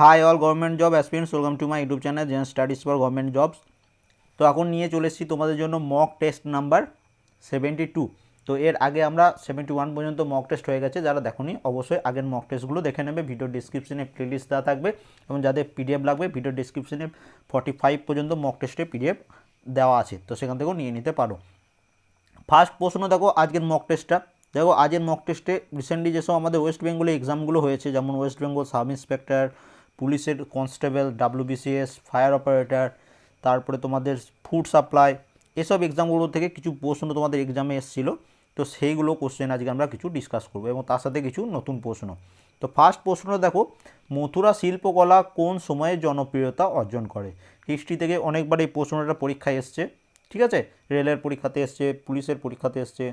Hi all government job aspirants welcome to my YouTube channel Zen studies for government jobs তো এখন নিয়ে চলে এসেছি তোমাদের জন্য mock test number seventy two তো এর আগে আমরা সেভেন্টি ওয়ান পর্যন্ত মক টেস্ট হয়ে গেছে, যারা দেখোনি অবশ্যই আগের মক টেস্টগুলো দেখে নেবে। ভিডিও ডিসক্রিপশনে প্লেলিস্ট দেওয়া থাকবে এবং যাদের পিডিএফ লাগবে ভিডিও ডিসক্রিপশনে ফর্টি ফাইভ পর্যন্ত মক টেস্টের পিডিএফ দেওয়া আছে। তো সেখান থেকেও নিয়ে নিতে পারো। ফার্স্ট প্রশ্ন, দেখো আজকের মক টেস্টটা দেখো আজকের মক টেস্টে রিসেন্টলি যেসব আমাদের ওয়েস্ট বেঙ্গলে এক্সামগুলো হয়েছে, যেমন ওয়েস্ট বেঙ্গল সাব ইন্সপেক্টর পুলিশের কনস্টেবল, ডাব্লিউবিসিএস, ফায়ার অপারেটর, তারপরে তোমাদের ফুড সাপ্লাই, এসব এক্সামগুলো থেকে কিছু প্রশ্ন তোমাদের এক্সামে এসেছিল। তো সেইগুলো কোশ্চেন আজকে আমরা কিছু ডিসকাস করব এবং তার সাথে কিছু নতুন প্রশ্ন। তো ফার্স্ট প্রশ্নটা দেখো, মথুরা শিল্পকলা কোন সময়ে জনপ্রিয়তা অর্জন করে? হিস্ট্রি থেকে অনেকবার এই প্রশ্নটা পরীক্ষায় এসছে, ঠিক আছে? রেলের পরীক্ষাতে এসছে, পুলিশের পরীক্ষাতে এসছে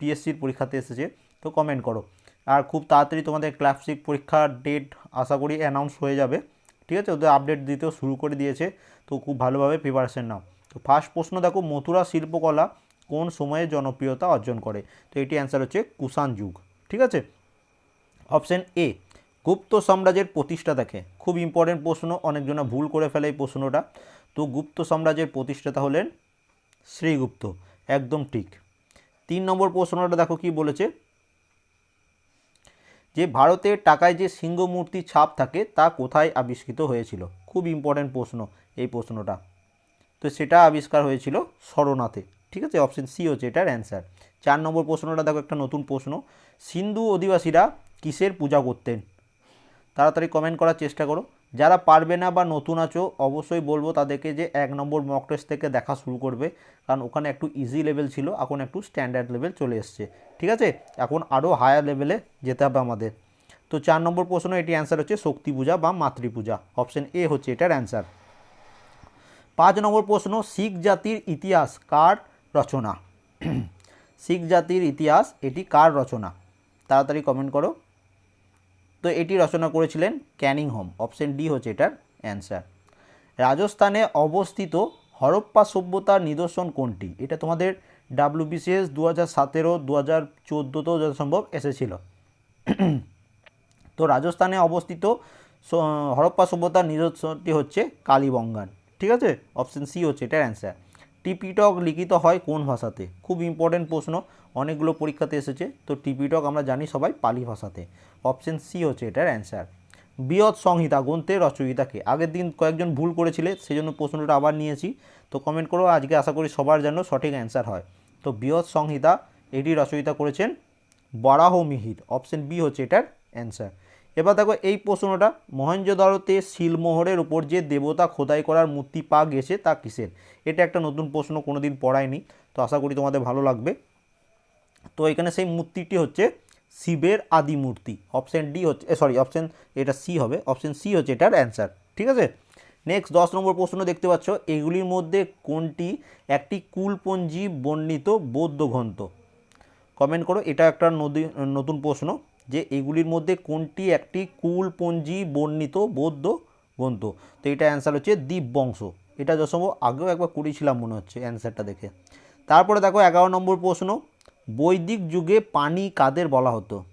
পিএসসির পরীক্ষাতে এসেছে, তো কমেন্ট করো। আর খুব তাড়াতাড়ি তোমাদের ক্লাসিক পরীক্ষার ডেট আশা করি অ্যানাউন্স হয়ে যাবে। ঠিক আছে? ওদের আপডেট দিতেও শুরু করে দিয়েছে। তো খুব ভালোভাবে প্রিপারেশন নাও। তো ফার্স্ট প্রশ্ন দেখো, মথুরা শিল্পকলা কোন সময়ে জনপ্রিয়তা অর্জন করে? তো এটি অ্যান্সার হচ্ছে কুষাণ যুগ। ঠিক আছে? অপশান এ গুপ্ত সাম্রাজ্যের প্রতিষ্ঠা দেখে। খুব ইম্পর্টেন্ট প্রশ্ন, অনেকজনা ভুল করে ফেলে এই প্রশ্নটা। তো গুপ্ত সাম্রাজ্যের প্রতিষ্ঠাতা হলেন শ্রীগুপ্ত। একদম ঠিক। তিন নম্বর প্রশ্নটা দেখো কি বলেছে? যে ভারতের টাকায় যে সিংহ মূর্তি ছাপ থাকে, তা কোথায় আবিষ্কৃত হয়েছিল? খুব ইম্পর্টেন্ট প্রশ্ন এই প্রশ্নটা। তো সেটা আবিষ্কার হয়েছিল সরনাথে। ঠিক আছে? অপশন সি হচ্ছে এটার অ্যান্সার চার নম্বর প্রশ্নটা দেখো, একটা নতুন প্রশ্ন। সিন্ধু অধিবাসীরা কিসের পূজা করতেন? তাড়াতাড়ি কমেন্ট করার চেষ্টা করো। যারা পারবে না বা নতুন আছো, অবশ্যই বলব তাদেরকে যে এক নম্বর মক টেস্ট থেকে দেখা শুরু করবে। কারণ ওখানে একটু ইজি লেভেল ছিল, এখন একটু স্ট্যান্ডার্ড লেভেল চলে এসছে। ঠিক আছে? এখন আরও হায়ার লেভেলে যেতে হবে আমাদের। তো চার নম্বর প্রশ্ন, এটি অ্যান্সার হচ্ছে শক্তি পূজা বা মাতৃপূজা অপশন এ হচ্ছে এটার অ্যান্সার পাঁচ নম্বর প্রশ্ন, শিখ জাতির ইতিহাস কার রচনা? শিখ জাতির ইতিহাস, এটি কার রচনা? তাড়াতাড়ি কমেন্ট করো। তো এটি রচনা করেছিলেন ক্যানিং হোম অপশন ডি হচ্ছে এটার অ্যান্সার। রাজস্থানে অবস্থিত হরপ্পা সভ্যতার নিদর্শন কোনটি? এটা তোমাদের ডাব্লিউবিসিএস দু হাজার সতেরো দু হাজার চোদ্দোতেও যথাসম্ভব এসেছিল। তো রাজস্থানে অবস্থিত হরপ্পা সভ্যতার নিদর্শনটি হচ্ছে কালীবঙ্গান। ঠিক আছে? অপশন সি হচ্ছে এটার অ্যান্সার। টিপিটক লিখিত হয় কোন ভাষাতে? খুব ইম্পর্টেন্ট প্রশ্ন। অনেকগুলো পরীক্ষাতে এসেছে। তো টিপিটক আমরা জানি সবাই পালি ভাষাতে। অপশন সি হচ্ছে এটার অ্যান্সার বৃহৎ সংহিতা গ্রন্থের রচয়িতাকে আগের দিন কয়েকজন ভুল করেছিলে সেই জন্য প্রশ্নটা আবার নিয়েছি। তো কমেন্ট করো, আজকে আশা করি সবার যেন সঠিক অ্যান্সার হয়। তো বৃহৎ সংহিতা, এটি রচয়িতা করেছেন বরাহ মিহির। অপশন বি হচ্ছে এটার অ্যান্সার এবার দেখো এই প্রশ্নটা মহেঞ্জোদারোতে শিলমোহরের উপর যে দেবতা খোদাই করার মূর্তি পা গেছে তা কিসের? এটা একটা নতুন প্রশ্ন কোনো দিন পড়ায়নি তো আশা করি তোমাদের ভালো লাগবে। তো এখানে সেই মূর্তিটি হচ্ছে শিবের আদি মূর্তি। অপশন ডি হচ্ছে সরি, অপশন, এটা সি হবে, অপশন সি হচ্ছে এটার অ্যান্সার, ঠিক আছে? নেক্সট, দশ নম্বর প্রশ্ন দেখতে পাচ্ছ, এগুলির মধ্যে কোনটি একটি কুলপঞ্জি বর্ণিত বৌদ্ধ গ্রন্থ? কমেন্ট করো, এটা একটা নদী- নতুন প্রশ্ন। যে এগুলির মধ্যে কোনটি একটি কুলপঞ্জি বর্ণিত বৌদ্ধ গ্রন্থ? তো এটা অ্যান্সার হচ্ছে দীপবংশ এটা যশম্ভব আগেও একবার করেছিলাম মনে হচ্ছে অ্যান্সারটা দেখে। তারপরে দেখো এগারো নম্বর প্রশ্ন, বৈদিক যুগে পানি কাদের বলা হতো?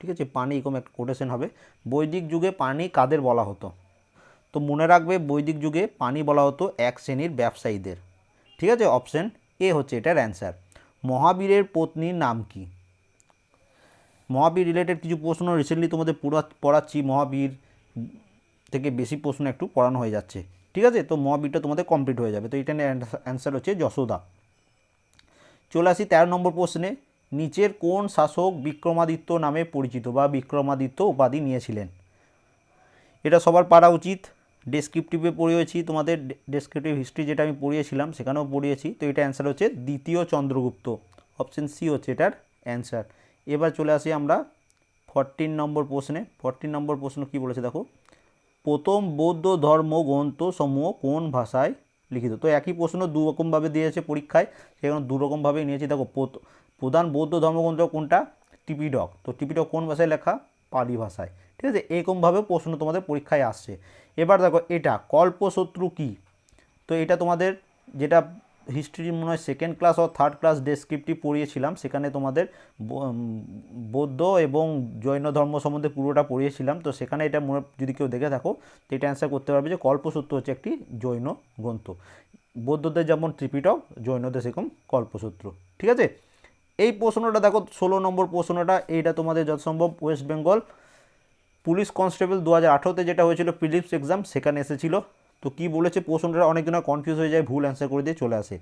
ঠিক আছে, পানি এরকম একটা কোটেশন হবে। বৈদিক যুগে পানি কাদের বলা হতো? তো মনে রাখবে বৈদিক যুগে পানি বলা হতো এক শ্রেণির ব্যবসায়ীদের। ঠিক আছে অপশন এ হচ্ছে এটার অ্যান্সার মহাবীরের পত্নীর নাম কি? মহাবীর রিলেটেড কিছু প্রশ্ন রিসেন্টলি তোমাদের পড়া পড়াচ্ছি। মহাবীর থেকে বেশি প্রশ্ন একটু পড়ানো হয়ে যাচ্ছে। ঠিক আছে? তো মহাবীরটা তোমাদের কমপ্লিট হয়ে যাবে। তো এটা অ্যান্সার হচ্ছে যশোদা। চলে আসি তেরো নম্বর প্রশ্নে। নিচের কোন শাসক বিক্রমাদিত্য নামে পরিচিত বা বিক্রমাদিত্য উপাধি নিয়েছিলেন? এটা সবার পারা উচিত। ডেসক্রিপটিভে পড়িয়েছি। তোমাদের ডেসক্রিপটিভ হিস্ট্রি যেটা আমি পড়িয়েছিলাম, সেখানেও পড়িয়েছি। তো এটা অ্যান্সার হচ্ছে দ্বিতীয় চন্দ্রগুপ্ত। অপশন সি হচ্ছে এটার অ্যান্সার এবার চলে আসি আমরা ফরটিন নম্বর প্রশ্নে। ফরটিন নম্বর প্রশ্ন কি বলেছে দেখো? প্রথম বৌদ্ধ ধর্ম গ্রন্থ সমূহ কোন ভাষায় লিখিত? তো একই প্রশ্ন দু রকমভাবে দিয়েছে পরীক্ষায়, সেখানে দু রকমভাবেই নিয়েছি। দেখো প্রধান বৌদ্ধ ধর্মগ্রন্থ কোনটা? টিপিডক তো টিপিডক কোন ভাষায় লেখা? পালি ভাষায়। ঠিক আছে? এরকমভাবে প্রশ্ন তোমাদের পরীক্ষায় আসছে। এবার দেখো, এটা কল্পশত্রু কী? তো এটা তোমাদের যেটা হিস্ট্রি মনে হয় সেকেন্ড ক্লাস ও থার্ড ক্লাস ডেসক্রিপটিভ পড়িয়েছিলাম। সেখানে তোমাদের বৌদ্ধ এবং জৈন ধর্ম সম্বন্ধে পুরোটা পড়িয়েছিলাম। তো সেখানে এটা মনে, যদি কেউ দেখে থাকো, তো এটা অ্যান্সার করতে পারবে যে কল্পসূত্র হচ্ছে একটি জৈন গ্রন্থ। বৌদ্ধদের যেমন ত্রিপিটক, জৈনদের সেরকম কল্পসূত্র। ঠিক আছে? এই প্রশ্নটা দেখো, ষোলো নম্বর প্রশ্নটা, এইটা তোমাদের যত সম্ভব ওয়েস্ট বেঙ্গল পুলিশ কনস্টেবল দু হাজার আঠেরোতে যেটা হয়েছিল প্রিলিমস এক্সাম সেখানে এসেছিল। তো কি বলেছে প্রশ্নটা অনেকজনের কনফিউজ হয়ে যায়, ভুল অ্যান্সার করে দিয়ে চলে আসে।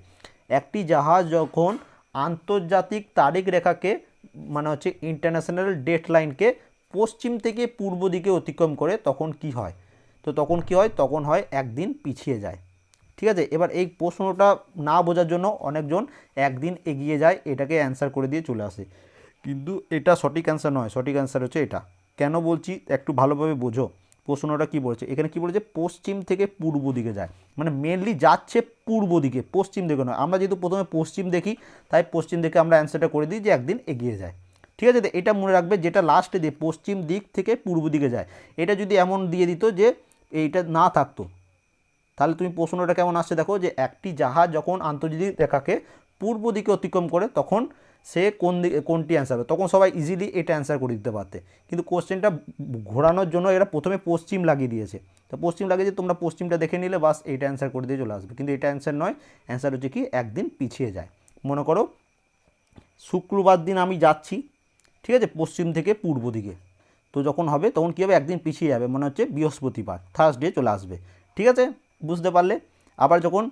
একটি জাহাজ যখন আন্তর্জাতিক তারিখ রেখাকে মানে হচ্ছে ইন্টারন্যাশনাল ডেট লাইনকে পশ্চিম থেকে পূর্ব দিকে অতিক্রম করে, তখন কি হয়? তো তখন কি হয়? তখন হয় একদিন পিছিয়ে যায়। ঠিক আছে? এবার এই প্রশ্নটা না বোঝার জন্য অনেকজন একদিন এগিয়ে যায়, এটাকে অ্যান্সার করে দিয়ে চলে আসে। কিন্তু এটা সঠিক অ্যান্সার নয়। সঠিক অ্যান্সার হচ্ছে এটা। কেন বলছি? একটু ভালোভাবে বোঝো। প্রশ্নটা কি বলেছে? এখানে কি বলেছে? পশ্চিম থেকে পূর্ব দিকে যায়। মানে মেনলি যাচ্ছে পূর্ব দিকে, পশ্চিম দিকে নয়। আমরা যেহেতু প্রথমে পশ্চিম দেখি, তাই পশ্চিম দিকে আমরা অ্যান্সারটা করে দিই যে একদিন এগিয়ে যায়। ঠিক আছে? এটা মনে রাখবে যেটা লাস্টে দিয়ে পশ্চিম দিক থেকে পূর্ব দিকে যায়। এটা যদি এমন দিয়ে দিত যে এইটা না থাকতো, তাহলে তুমি প্রশ্নটা কেমন আসছে দেখো যে একটি জাহাজ যখন আন্তর্জাতিক রেখাকে পূর্ব দিকে অতিক্রম করে, তখন সে কোন দিকে, কোনটি অ্যান্সার হবে তখন সবাই ইজিলি এটা অ্যান্সার করে দিতে পারতে। কিন্তু কোশ্চেনটা ঘোরানোর জন্য এরা প্রথমে পশ্চিম লাগিয়ে দিয়েছে। তো পশ্চিম লাগিয়ে দিয়ে তোমরা পশ্চিমটা দেখে নিলে, বাস এইটা অ্যান্সার করে দিয়ে চলে আসবে। কিন্তু এটা অ্যান্সার নয় অ্যান্সার হচ্ছে কি একদিন পিছিয়ে যায়। মনে করো, শুক্রবার দিন আমি যাচ্ছি, ঠিক আছে, পশ্চিম থেকে পূর্ব দিকে। তো যখন হবে, তখন কী হবে? একদিন পিছিয়ে যাবে। মনে হচ্ছে বৃহস্পতিবার থার্সডে চলে আসবে। ঠিক আছে? বুঝতে পারলে? আবার যখন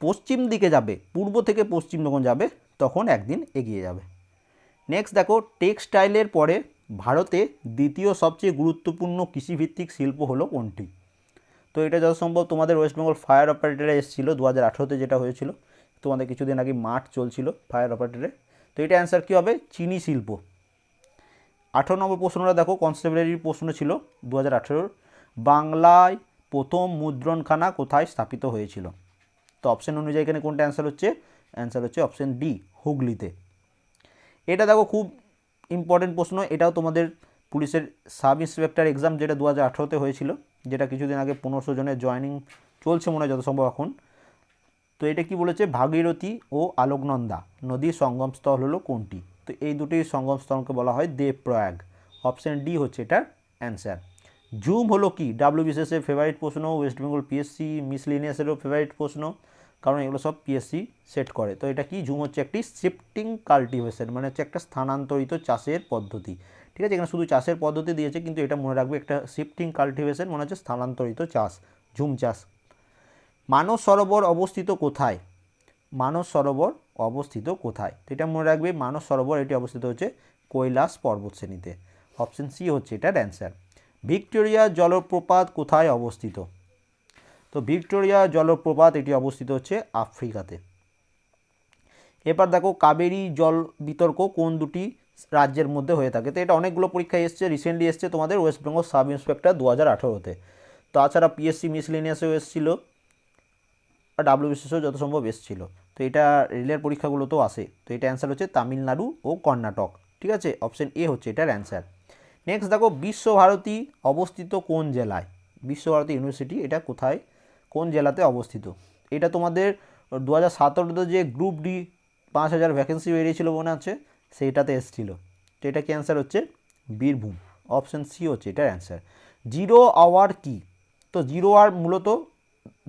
পশ্চিম দিকে যাবে, পূর্ব থেকে পশ্চিম যখন যাবে তখন একদিন এগিয়ে যাবে। নেক্সট দেখো টেক্সটাইলের পরে ভারতে দ্বিতীয় সবচেয়ে গুরুত্বপূর্ণ কৃষিভিত্তিক শিল্প হলো কোনটি? তো এটা যত সম্ভব তোমাদের ওয়েস্ট বেঙ্গল ফায়ার অপারেটারে এসেছিল দু হাজার আঠেরোতে যেটা হয়েছিল। তোমাদের কিছুদিন আগে মাঠ চলছিল ফায়ার অপারেটারে তো এটা অ্যান্সার কী হবে? চিনি শিল্প। আঠেরো নম্বর প্রশ্নটা দেখো কনস্টেবলারির প্রশ্ন ছিল দু হাজার আঠেরোর। বাংলায় প্রথম মুদ্রণখানা কোথায় স্থাপিত হয়েছিল? তো অপশন অনুযায়ী এখানে কোনটা অ্যান্সার হচ্ছে? অ্যান্সার হচ্ছে অপশন ডি হুগলিতে। এটা দেখো খুব ইম্পর্টেন্ট প্রশ্ন, এটাও তোমাদের পুলিশের সাব ইন্সপেক্টর এক্সাম যেটা দু হাজার আঠেরোতে হয়েছিল, যেটা কিছুদিন আগে পনেরোশো জনের জয়েনিং চলছে মনে হয় যত সম্ভব এখন। তো এটা কি বলেছে? ভাগীরথী ও আলোকনন্দা নদীর সঙ্গমস্থল হলো কোনটি? তো এই দুটি সঙ্গমস্থলকে বলা হয় দেবপ্রয়াগ। অপশান ডি হচ্ছে এটার অ্যান্সার জুম হলো কি? ডাব্লিউবিসিএসের ফেভারিট প্রশ্ন ওয়েস্ট বেঙ্গল পিএসসি মিসলিনিয়াসেরও ফেভারিট প্রশ্ন। কারণ এগুলো সব পিএসসি সেট করে। তো এটা কি? জুম হচ্ছে একটি শিফটিং কাল্টিভেশন মানে হচ্ছে একটা স্থানান্তরিত চাষের পদ্ধতি। ঠিক আছে? এখানে শুধু চাষের পদ্ধতি দিয়েছে, কিন্তু এটা মনে রাখবে একটা শিফটিং কাল্টিভেশন মানে হচ্ছে স্থানান্তরিত চাষ, ঝুম চাষ। মানস সরোবর অবস্থিত কোথায়? মানস সরোবর অবস্থিত কোথায়? তো এটা মনে রাখবে মানস সরোবর এটি অবস্থিত হচ্ছে কৈলাস পর্বতশ্রেণীতে অপশন সি হচ্ছে এটার অ্যান্সার ভিক্টোরিয়া জলপ্রপাত কোথায় অবস্থিত? তো ভিক্টোরিয়া জলপ্রপাত, এটি অবস্থিত হচ্ছে আফ্রিকাতে। এবার দেখো, কাবেরী জল বিতর্ক কোন দুটি রাজ্যের মধ্যে হয়ে থাকে? তো এটা অনেকগুলো পরীক্ষায় এসছে রিসেন্টলি এসছে তোমাদের ওয়েস্ট বেঙ্গল সাব ইন্সপেক্টর দু হাজার আঠেরোতে তাছাড়া পিএসসি মিসলিনিয়াসেও এসেছিল, আর ডাব্লিউবিসিএসও যত সম্ভব এসেছিল। তো এটা রেলের পরীক্ষাগুলোতেও আসে। তো এটা অ্যান্সার হচ্ছে তামিলনাড়ু ও কর্ণাটক। ঠিক আছে? অপশন এ হচ্ছে এটার অ্যান্সার নেক্সট দেখো, বিশ্বভারতী অবস্থিত কোন জেলায়? বিশ্বভারতী ইউনিভার্সিটি এটা কোথায়? কোন জেলাতে অবস্থিত? এটা তোমাদের দু হাজার সতেরোতে যে গ্রুপ ডি পাঁচ হাজার ভ্যাকেন্সি বেরিয়েছিল মনে আছে, সেইটাতে এসেছিল। তো এটা কি অ্যান্সার হচ্ছে? বীরভূম। অপশান সি হচ্ছে এটার অ্যান্সার জিরো আওয়ার কি? তো জিরো আওয়ার মূলত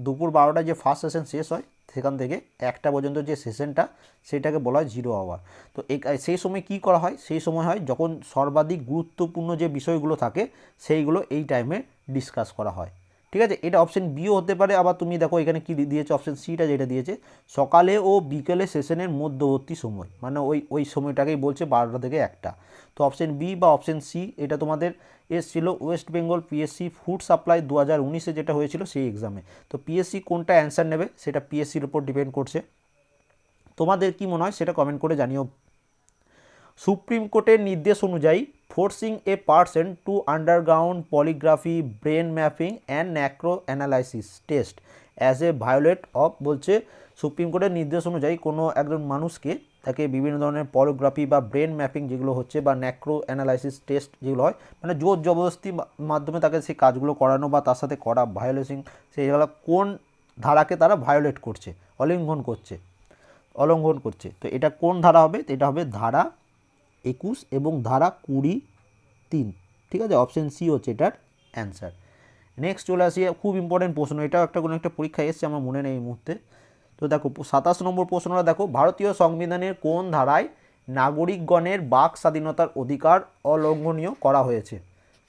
দুপুর বারোটায় যে ফার্স্ট সেশন শেষ হয়, সেখান থেকে একটা পর্যন্ত যে সেশনটা সেটাকে বলা হয় জিরো আওয়ার তো সেই সময় কি করা হয়? সেই সময় হয় যখন সর্বাধিক গুরুত্বপূর্ণ যে বিষয়গুলো থাকে, সেইগুলো এই টাইমে ডিসকাস করা হয়। ঠিক আছে? এটা অপশন বিও হতে পারে। আবার তুমি দেখো এখানে কি দিয়েছে? অপশন সিটা যেটা দিয়েছে, সকালে ও বিকেলে সেশনের মধ্যবর্তী সময়। মানে ওই ওই সময়টাকেই বলছে বারোটা থেকে একটা। তো অপশন বি বা অপশন সি এটা তোমাদের এসছিল West Bengal PSC food supply দু হাজার উনিশে যেটা হয়েছিল সেই এক্সামে তো পিএসসি কোনটা অ্যান্সার নেবে, সেটা পিএসসির উপর ডিপেন্ড করছে। তোমাদের কি মনে হয় সেটা কমেন্ট করে জানিও। সুপ্রিম কোর্টের নির্দেশ অনুযায়ী forcing a person to underground polygraphy brain mapping and ন্যাক্রো analysis test as a violate of বলছে সুপ্রিম কোর্টের নির্দেশ অনুযায়ী কোনো একজন মানুষকে তাকে বিভিন্ন ধরনের পলিগ্রাফি বা ব্রেন ম্যাপিং যেগুলো হচ্ছে বা ন্যাক্রো অ্যানালাইসিস টেস্ট যেগুলো হয় মানে জোর জবরদস্তি মাধ্যমে তাকে সেই কাজগুলো করানো বা তার সাথে করা ভায়োলেশন সেইগুলো কোন ধারাকে তারা ভায়োলেট করছে, অলিঙ্ঘন করছে, অলঙ্ঘন করছে। তো এটা কোন ধারা হবে? এটা হবে ধারা একুশ এবং ধারা কুড়ি তিন। ঠিক আছে? অপশন সি হচ্ছে এটার অ্যান্সার নেক্সট চলে আসি, খুব ইম্পর্টেন্ট প্রশ্ন। এটাও একটা কোনো একটা পরীক্ষা এসছে, আমার মনে নেই এই মুহূর্তে। তো দেখো, সাতাশ নম্বর প্রশ্নটা দেখো, ভারতীয় সংবিধানের কোন ধারায় নাগরিকগণের বাক স্বাধীনতার অধিকার অলঙ্ঘনীয় করা হয়েছে?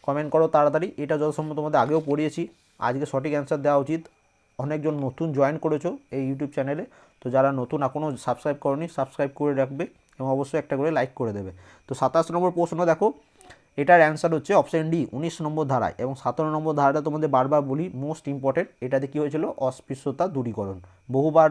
কমেন্ট করো তাড়াতাড়ি। এটা যথাসম্ভব তোমাদের আগেও পড়িয়েছি। আজকে সঠিক অ্যান্সার দেওয়া উচিত। অনেকজন নতুন জয়েন করেছ এই ইউটিউব চ্যানেলে তো যারা নতুন এখনও সাবস্ক্রাইব করনি সাবস্ক্রাইব করে রাখবে। এবং অবশ্যই একটা করে লাইক করে দেবে। তো সাতাশ নম্বর প্রশ্ন দেখো, এটার অ্যান্সার হচ্ছে অপশন ডি উনিশ নম্বর ধারায়। এবং সতেরো নম্বর ধারাটা তোমাদের বারবার বলি মোস্ট ইম্পর্টেন্ট এটাতে কী হয়েছিল? অস্পৃশ্যতা দূরীকরণ। বহুবার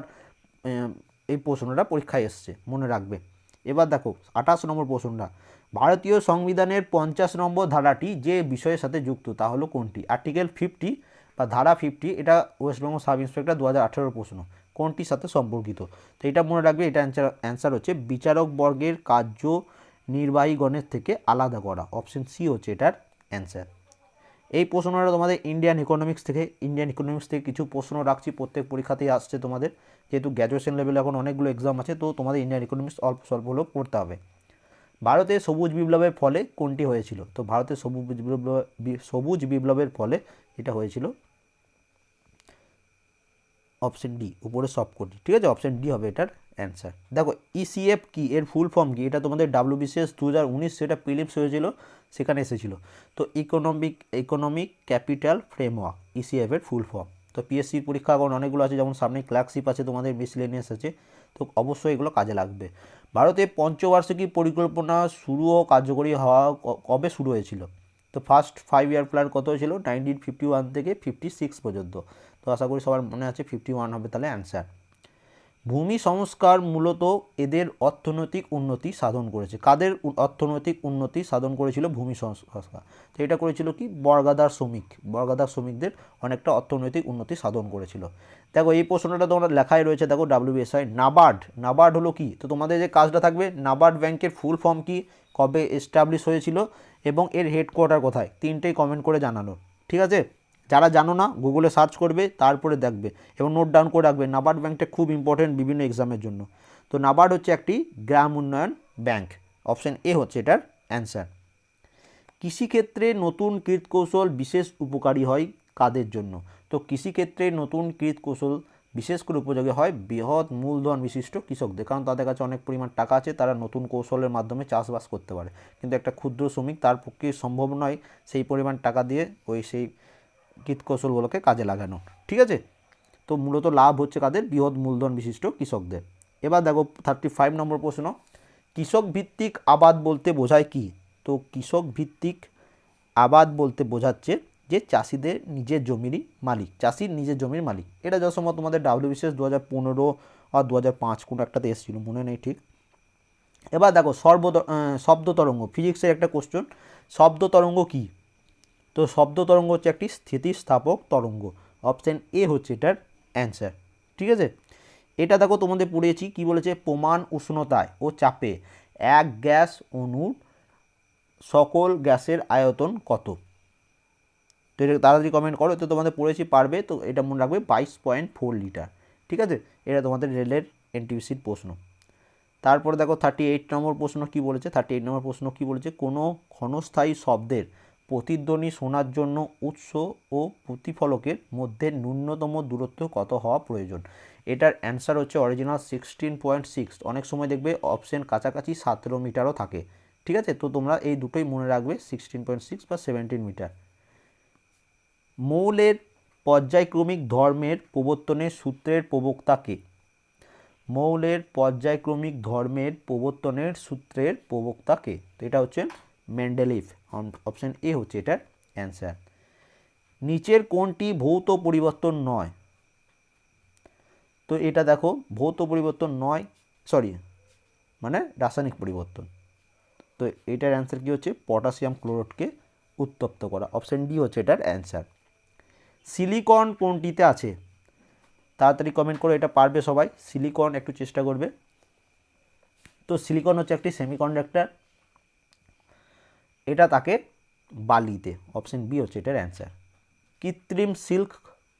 এই প্রশ্নটা পরীক্ষায় এসছে, মনে রাখবে। এবার দেখো, আঠাশ নম্বর প্রশ্নটা, ভারতীয় সংবিধানের পঞ্চাশ নম্বর ধারাটি যে বিষয়ের সাথে যুক্ত, তা হলো কোনটি? আর্টিকেল ফিফটি বা ধারা ফিফটি এটা ওয়েস্টবেঙ্গল সাব ইন্সপেক্টর দু হাজার আঠেরোর প্রশ্ন। কোনটির সাথে সম্পর্কিত? তো এটা মনে রাখবে, এটা অ্যান্সার অ্যান্সার হচ্ছে বিচারক বর্গের কার্য নির্বাহীগণের থেকে আলাদা করা। অপশন সি হচ্ছে এটার অ্যান্সার এই প্রশ্নটা তোমাদের ইন্ডিয়ান ইকোনমিক্স থেকে ইন্ডিয়ান ইকোনমিক্স থেকে কিছু প্রশ্ন রাখছি, প্রত্যেক পরীক্ষাতেই আসছে তোমাদের। যেহেতু গ্র্যাজুয়েশন লেভেলে এখন অনেকগুলো এক্সাম আছে, তো তোমাদের ইন্ডিয়ান ইকোনমিক্স অল্প স্বল্প হলেও পড়তে হবে। ভারতে সবুজ বিপ্লবের ফলে কোনটি হয়েছিল? তো ভারতের সবুজ বিপ্লব, সবুজ বিপ্লবের ফলে এটা হয়েছিল অপশন ডি উপরে সব কোটি ঠিক আছে? অপশন ডি হবে এটার অ্যান্সার দেখো ইসিএফ কি? এর ফুল ফর্ম কি? এটা তোমাদের ডাব্লিউবিসিএস দু হাজার উনিশ, সেটা প্রিলিপস হয়েছিল, সেখানে এসেছিল। তো economic economic capital framework ECF এর ফুল ফর্ম তো পিএসসির পরীক্ষা এখন অনেকগুলো আছে, যেমন সামনে ক্লার্কশিপ আছে, তোমাদের মিসলেনিয়াস আছে। তো অবশ্যই এগুলো কাজে লাগবে। ভারতে পঞ্চবার্ষিকী পরিকল্পনা শুরু ও কার্যকরী হওয়া কবে শুরু হয়েছিল? তো ফার্স্ট ফাইভ ইয়ার প্ল্যান কত হয়েছিল? নাইনটিন ফিফটি ওয়ান থেকে ফিফটি সিক্স পর্যন্ত। তো আশা করি সবার মনে আছে ফিফটি ওয়ান হবে তাহলে অ্যান্সার ভূমি সংস্কার মূলত এদের অর্থনৈতিক উন্নতি সাধন করেছে। কাদের অর্থনৈতিক উন্নতি সাধন করেছিল? ভূমি সংস্কার। তো এটা করেছিল কি? বর্গাদার শ্রমিক। বর্গাদার শ্রমিকদের অনেকটা অর্থনৈতিক উন্নতি সাধন করেছিল। দেখো, এই প্রশ্নটা তোমরা লেখাই রয়েছে, দেখো ডাব্লিউবিএসআই নাবার্ড। নাবার্ড হলো কি? তো তোমাদের যে কাজটা থাকবে, নাবার্ড ব্যাংকের ফুল ফর্ম কি? কবে এস্টাবলিশ হয়েছিল? এবং এর হেডকোয়ার্টার কোথায়? তিনটেই কমেন্ট করে জানানো ঠিক আছে? যারা জানো না গুগলে সার্চ করবে, তারপরে দেখবে এবং নোট ডাউন করে রাখবে। নাবার্ড ব্যাংকটা খুব ইম্পর্টেন্ট বিভিন্ন এক্সামের জন্য। তো নাবার্ড হচ্ছে একটি গ্রাম উন্নয়ন ব্যাংক অপশন এ হচ্ছে এটার অ্যান্সার কৃষিক্ষেত্রে নতুন কীটকৌশল বিশেষ উপকারী হয় কাদের জন্য? তো কৃষিক্ষেত্রে নতুন কীটকৌশল বিশেষ করে উপযোগী হয় বৃহৎ মূলধন বিশিষ্ট কৃষকদের। কারণ তাদের কাছে অনেক পরিমাণ টাকা আছে, তারা নতুন কৌশলের মাধ্যমে চাষবাস করতে পারে। কিন্তু একটা ক্ষুদ্র শ্রমিক তার পক্ষে সম্ভব নয় সেই পরিমাণ টাকা দিয়ে ওই সেই কীটকৌশলগুলোকে কাজে লাগানো, ঠিক আছে? তো মূলত লাভ হচ্ছে কাদের? বৃহৎ মূলধন বিশিষ্ট কৃষকদের। এবার দেখো থার্টি ফাইভ নম্বর প্রশ্ন কৃষক ভিত্তিক আবাদ বলতে বোঝায় কি? তো কৃষক ভিত্তিক আবাদ বলতে বোঝাচ্ছে যে চাষিদের নিজের জমিরই মালিক, চাষির নিজের জমির মালিক। এটা যত সময় তোমাদের ডাব্লিউবিসিএস দু হাজার পনেরো আর দু হাজার পাঁচ কোনো একটাতে এসেছিল, মনে নেই ঠিক। এবার দেখো সর্ব শব্দ তরঙ্গ ফিজিক্সের একটা কোশ্চেন শব্দ তরঙ্গ কী? তো শব্দ তরঙ্গ হচ্ছে একটি স্থিতিস্থাপক তরঙ্গ। অপশান এ হচ্ছে এটার অ্যান্সার। ঠিক আছে? এটা দেখো তোমাদের পড়িয়েছি, কি বলেছে? প্রমাণ উষ্ণতায় ও চাপে এক গ্যাস অণু সকল গ্যাসের আয়তন কত? তো এটা তাড়াতাড়ি কমেন্ট করো তো তোমাদের পড়েছি, পারবে, তো এটা মনে রাখবে বাইশ পয়েন্ট ফোর লিটার। ঠিক আছে? এটা তোমাদের রেলের এনটিভিসির প্রশ্ন। তারপরে দেখো থার্টি এইট নম্বর প্রশ্ন কি বলেছে? থার্টি এইট নম্বর প্রশ্ন কি বলেছে? কোনো ক্ষণস্থায়ী শব্দের প্রতিধ্বনি শোনার জন্য উৎস ও প্রতিফলকের মধ্যে ন্যূনতম দূরত্ব কত হওয়া প্রয়োজন? এটার অ্যান্সার হচ্ছে অরিজিনাল সিক্সটিন পয়েন্ট সিক্স অনেক সময় দেখবে অপশন কাছাকাছি সতেরো মিটারও থাকে। ঠিক আছে? তো তোমরা এই দুটোই মনে রাখবে সিক্সটিন পয়েন্ট সিক্স বা সেভেন্টিন মিটার। মৌলের পর্যায়ক্রমিক ধর্মের প্রবর্তনের সূত্রের প্রবক্তাকে মৌলের পর্যায়ক্রমিক ধর্মের প্রবর্তনের সূত্রের প্রবক্তাকে তো এটা হচ্ছে মেন্ডেলিফ। অপশন এ হচ্ছে এটার অ্যান্সার নিচের কোনটি ভৌত পরিবর্তন নয়। তো এটা দেখো, ভৌত পরিবর্তন নয় সরি মানে রাসায়নিক পরিবর্তন। তো এটার অ্যান্সার কী হচ্ছে? পটাশিয়াম ক্লোরাইডকে উত্তপ্ত করা। অপশান ডি হচ্ছে এটার অ্যান্সার সিলিকন কোনটিতে আছে। তাড়াতাড়ি কমেন্ট করে, এটা পারবে সবাই। সিলিকন একটু চেষ্টা করবে। তো সিলিকন হচ্ছে একটি সেমিকন্ডাক্টর এটা তাকে বালিতে অপশন বি হচ্ছে এটার অ্যান্সার কৃত্রিম সিল্ক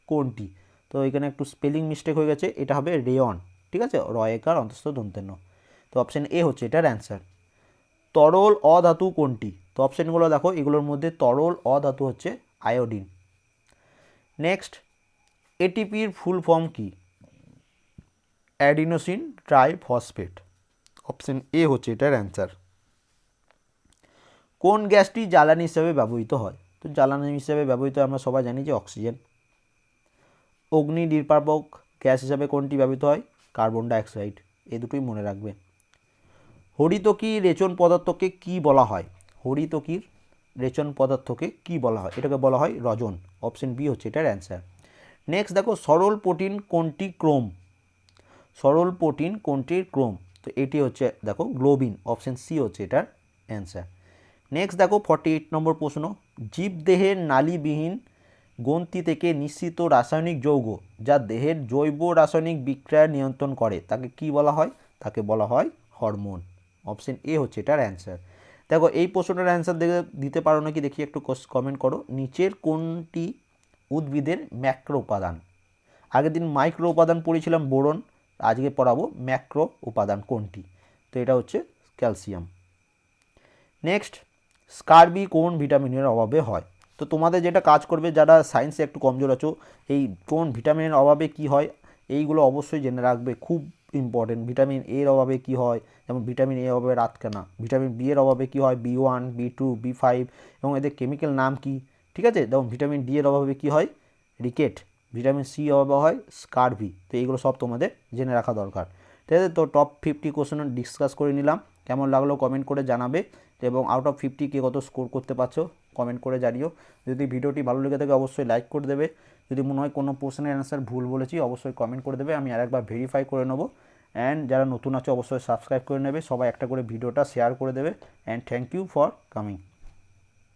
কোনটি? তো এখানে একটু স্পেলিং মিস্টেক হয়ে গেছে, এটা হবে রেয়ন ঠিক আছে? রয়েকার অন্তস্থ দন্তেন্য। তো অপশন এ হচ্ছে এটার অ্যান্সার তরল অধাতু কোনটি? তো অপশানগুলো দেখো, এগুলোর মধ্যে তরল অধাতু হচ্ছে আয়োডিন নেক্সট এটিপির ফুল ফর্ম কি? অ্যাডিনোসিন ট্রাইফসফেট অপশন এ হচ্ছে এটার অ্যান্সার কোন গ্যাসটি জ্বালানি হিসাবে ব্যবহৃত হয়? তো জ্বালানি হিসাবে ব্যবহৃত আমরা সবাই জানি যে অক্সিজেন। অগ্নি নির্বাপক গ্যাস হিসাবে কোনটি ব্যবহৃত হয়? Carbon dioxide. এই দুটোই মনে রাখবে। হরিতকি রেচন পদার্থকে কি বলা হয়? হরিতকির রেচন পদার্থকে কি বলা হয়? এটাকে বলা হয় রজন। অপশন বি হচ্ছে এটার অ্যান্সার। নেক্সট দেখো, সরল প্রোটিন কোনটি? ক্রোম। সরল প্রোটিন কোনটির? ক্রোম। তো এটি হচ্ছে, দেখো, গ্লোবিন। অপশন সি হচ্ছে এটার অ্যান্সার। নেক্সট দেখো ফর্টি এইট নম্বর প্রশ্ন। জীবদেহের নালীবিহীন গ্রন্থি থেকে নিঃসৃত রাসায়নিক যৌগ যা দেহের জৈব রাসায়নিক বিক্রিয়া নিয়ন্ত্রণ করে, তাকে কি বলা হয়? তাকে বলা হয় হরমোন অপশন এ হচ্ছে এটার অ্যান্সার দেখো, এই প্রশ্নটার অ্যান্সার দেখে দিতে পারো নাকি দেখি একটু কমেন্ট করো। নিচের কোনটি উদ্ভিদের ম্যাক্রো উপাদান আগের দিন মাইক্রো উপাদান পড়েছিলাম বোরন, আজকে পড়াবো ম্যাক্রো উপাদান কোনটি? তো এটা হচ্ছে ক্যালসিয়াম নেক্সট স্কারবি কোন ভিটামিনের অভাবে হয়? তো তোমাদের যেটা কাজ করবে, যারা সায়েন্সে একটু কমজোর আছো, এই কোন ভিটামিনের অভাবে কি হয়, এইগুলো অবশ্যই জেনে রাখবে। খুব ইম্পর্টেন্ট ভিটামিন এর অভাবে কি হয়, যেমন ভিটামিন এ অভাবে রাতকানা ভিটামিন বি এর অভাবে কি হয় B one B two B five এবং এদের কেমিক্যাল নাম কি? ঠিক আছে? যেমন ভিটামিন ডি এর অভাবে কি হয়? রিকেট ভিটামিন সি অভাবে হয় স্কারভি তো এইগুলো সব তোমাদের জেনে রাখা দরকার। ঠিক আছে? তো টপ ফিফটি কোশ্চেন ডিসকাস করে নিলাম। কেমন লাগল কমেন্ট করে জানাবে। এবং আউট অফ ফিফটি কে কত স্কোর করতে পারছ কমেন্ট করে জানিও। যদি ভিডিওটি ভালো লেগে থাকে অবশ্যই লাইক করে দেবে। যদি মনে হয় কোনো প্রশ্নের অ্যান্সার ভুল বলেছি, অবশ্যই কমেন্ট করে দেবে। আমি আরেকবার ভেরিফাই করে নেব। অ্যান্ড যারা নতুন আছে, অবশ্যই সাবস্ক্রাইব করে নেবে। সবাই একটা করে ভিডিওটা শেয়ার করে দেবে। And thank you for coming